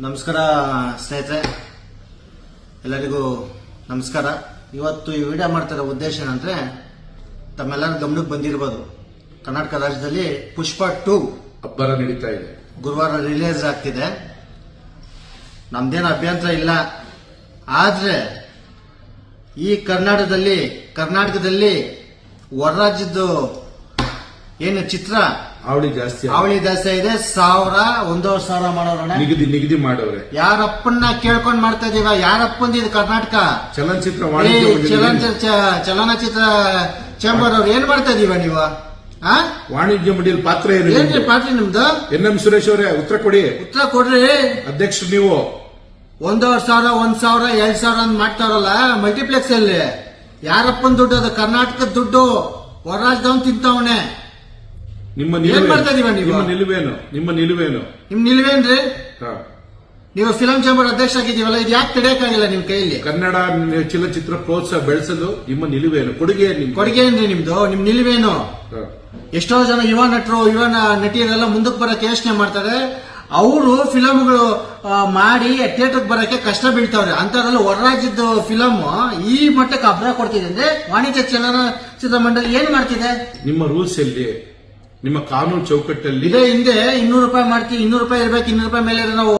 ನಮಸ್ಕಾರ ಸ್ನೇಹಿತರೆ ಎಲ್ಲರಿಗೂ ನಮಸ್ಕಾರ. ಇವತ್ತು ಈ ವಿಡಿಯೋ ಮಾಡ್ತಿರೋ ಉದ್ದೇಶ ಏನಂದ್ರೆ ತಮ್ಮೆಲ್ಲರ ಗಮನಕ್ಕೆ ಬಂದಿರ್ಬೋದು. ಕರ್ನಾಟಕ ರಾಜ್ಯದಲ್ಲಿ ಪುಷ್ಪ ಟೂ ಅಬ್ಬರ ನಡೀತಾ ಇದೆ. ಗುರುವಾರ ರಿಲೀಸ್ ಆಗ್ತಿದೆ. ನಮ್ದೇನು ಅಭ್ಯಂತರ ಇಲ್ಲ. ಆದ್ರೆ ಈ ಕರ್ನಾಟಕದಲ್ಲಿ ಕರ್ನಾಟಕದಲ್ಲಿ ಹೊರ ರಾಜ್ಯದ್ದು ಏನು ಚಿತ್ರ ಅವಳಿ ಜಾಸ್ತಿ. ಅವಳಿ ಜಾಸ್ತಿ ಇದೆ ಸಾವಿರ ಒಂದೂವರೆ ಸಾವಿರ ಮಾಡೋರಣ ನಿಗದಿ ನಿಗದಿ ಮಾಡೋರೆ ಯಾರಪ್ಪನ್ನ ಕೇಳ್ಕೊಂಡ್ ಮಾಡ್ತಾ ಇದೀವ? ಯಾರಪ್ಪಂದ ಇದು ಕರ್ನಾಟಕ? ಚಲನಚಿತ್ರ ವಾಣಿಜ್ಯ ಚಲನಚಿತ್ರ ಚಲನಚಿತ್ರ ಚೇಂಬರ್ ಅವ್ರು ಏನ್ ಮಾಡ್ತಾ ಇದೀವ ನೀವು? ವಾಣಿಜ್ಯ ಮಂಡಳಿ ಪಾತ್ರ ಏನು ಪಾತ್ರ ನಿಮ್ದು? ಎನ್ ಎಂ ಸುರೇಶ್ ಅವರೇ ಉತ್ತರ ಕೊಡಿ. ಉತ್ತರ ಕೊಡ್ರಿ. ಅಧ್ಯಕ್ಷರು ನೀವು. ಒಂದೂವರೆ ಸಾವಿರ ಒಂದ್ ಸಾವಿರ ಎರಡ್ ಸಾವಿರ ಅಂತ ಮಾಡ್ತಾರಲ್ಲ ಮಲ್ಟಿಪ್ಲೆಕ್ಸ್ ಅಲ್ಲಿ. ಯಾರಪ್ಪನ್ ದುಡ್ಡು ಅದು? ಕರ್ನಾಟಕದ ದುಡ್ಡು. ಹೊರ ರಾಜ್ಯದವನ್ ತಿಂತವನೆ. ನಿಮ್ಮ ಏನ್? ಮಾಡ್ತಾ ಇದೀವ ನೀವು? ನಿಮ್ಮ ನಿಲುವೇನು? ನಿಮ್ಮ ನಿಲುವೇನು? ನಿಮ್ ನಿಲ್ವೇನ್ರಿ? ಹ. ನೀವು ಫಿಲಂ ಚೇಂಬರ್ ಅಧ್ಯಕ್ಷ ಆಗಿದ್ದೀವಲ್ಲ ಇದು ಯಾಕೆ ತಡೆಯಕ್ಕಾಗಿಲ್ಲ ನಿಮ್ ಕೈಯಲ್ಲಿ? ಕನ್ನಡ ಚಲನಚಿತ್ರ ಪ್ರೋತ್ಸಾಹ ಬೆಳೆಸಲು ನಿಮ್ಮ ನಿಲುವೇನು? ಕೊಡುಗೆ ನಿಮ್ಮ ಕೊಡುಗೆ ಏನ್ರಿ ನಿಮ್ದು? ನಿಮ್ ನಿಲುವೇನು? ಹ. ಎಷ್ಟೋ ಜನ ಯುವ ನಟರು ಯುವ ನ- ನಟಿಯರೆಲ್ಲ ಮುಂದಕ್ಕೆ ಬರಕ್ಕೆ ಯೋಚನೆ ಮಾಡ್ತಾರೆ. ಅವರು ಫಿಲಮ್ಗಳು ಮಾಡಿ ಥಿಯೇಟರ್ ಬರಕ್ಕೆ ಕಷ್ಟ ಬೀಳ್ತಾವ್ರೆ. ಅಂತದ್ರಲ್ಲಿ ಹೊರ ರಾಜ್ಯದ ಫಿಲಮ್ ಈ ಮಟ್ಟಕ್ಕೆ ಅಭ್ರ ಕೊಡ್ತಿದೆ ಅಂದ್ರೆ ವಾಣಿಜ್ಯ ಚಲನಚಿತ್ರ ಮಂಡಳಿ ಏನ್ ಮಾಡ್ತಿದೆ? ನಿಮ್ಮ ರೂಲ್ಸ್ ಎಲ್ಲಿ? ನಿಮ್ಮ ಕಾನೂನು ಚೌಕಟ್ಟಲ್ಲಿ ಇದೇ ಹಿಂದೆ ಇನ್ನೂರು ರೂಪಾಯಿ ಮಾಡ್ತೀವಿ, ಇನ್ನೂರು ರೂಪಾಯಿ ಇರಬೇಕು, ಇನ್ನೂರು ರೂಪಾಯಿ ಮೇಲೆ ನಾವು